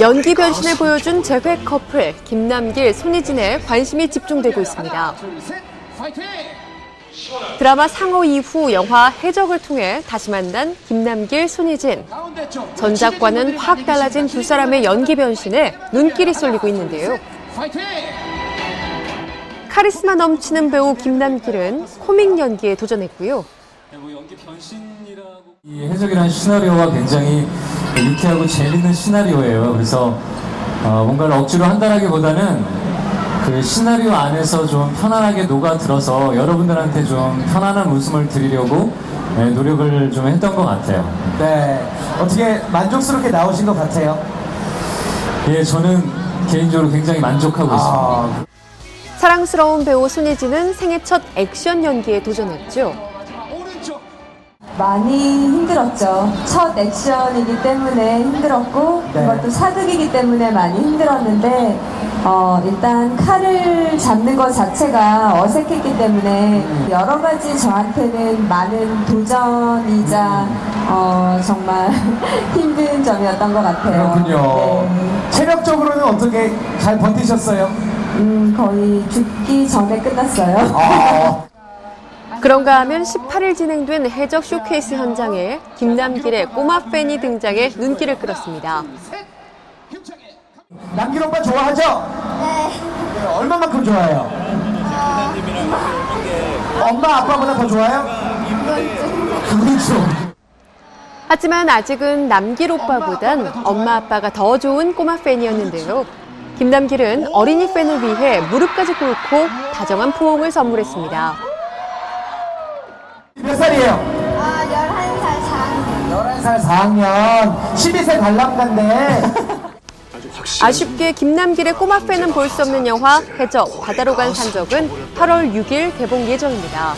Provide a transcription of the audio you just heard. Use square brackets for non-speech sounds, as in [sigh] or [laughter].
연기 변신을 보여준 재회 커플 김남길, 손희진에 관심이 집중되고 있습니다. 드라마 상호 이후 영화 해적을 통해 다시 만난 김남길, 손희진. 전작과는 확 달라진 두 사람의 연기 변신에 눈길이 쏠리고 있는데요. 카리스마 넘치는 배우 김남길은 코믹 연기에 도전했고요. 이 해적이라는 시나리오가 굉장히 유쾌하고 재밌는 시나리오예요. 그래서 어, 뭔가를 억지로 한다라기보다는 그 시나리오 안에서 좀 편안하게 녹아들어서 여러분들한테 좀 편안한 웃음을 드리려고 네, 노력을 좀 했던 것 같아요. 네. 어떻게 만족스럽게 나오신 것 같아요? 예, 저는 개인적으로 굉장히 만족하고 있습니다. 아, 사랑스러운 배우 손희진은 생애 첫 액션 연기에 도전했죠. 많이 힘들었죠. 첫 액션이기 때문에 힘들었고 네. 그것도 사극이기 때문에 많이 힘들었는데 어, 일단 칼을 잡는 것 자체가 어색했기 때문에 여러 가지 저한테는 많은 도전이자 어, 정말 [laughs] 힘든 점이었던 것 같아요. 그렇군요. 네. 체력적으로는 어떻게 잘 버티셨어요? 음, 거의 죽기 전에 끝났어요. 아, [laughs] 그런가 하면 18일 진행된 해적 쇼케이스 현장에 김남길의 꼬마 팬이 등장해 눈길을 끌었습니다. 남길 오빠 좋아하죠? 네. 얼마만큼 좋아해요? 엄마 아빠보다 더 좋아요? 그건 좀. 하지만 아직은 남길 오빠보단 엄마 아빠가 더 좋은 꼬마 팬이었는데요. 김남길은 어린이 팬을 위해 무릎까지 꿇고 다정한 포옹을 선물했습니다. 몇 살이에요? 아, 11살 4학년. 11살 4학년. 12세 관람가인데. 아쉽게 김남길의 꼬마 팬은 볼 수 없는 영화 해적 바다로 간 산적은 8월 6일 개봉 예정입니다.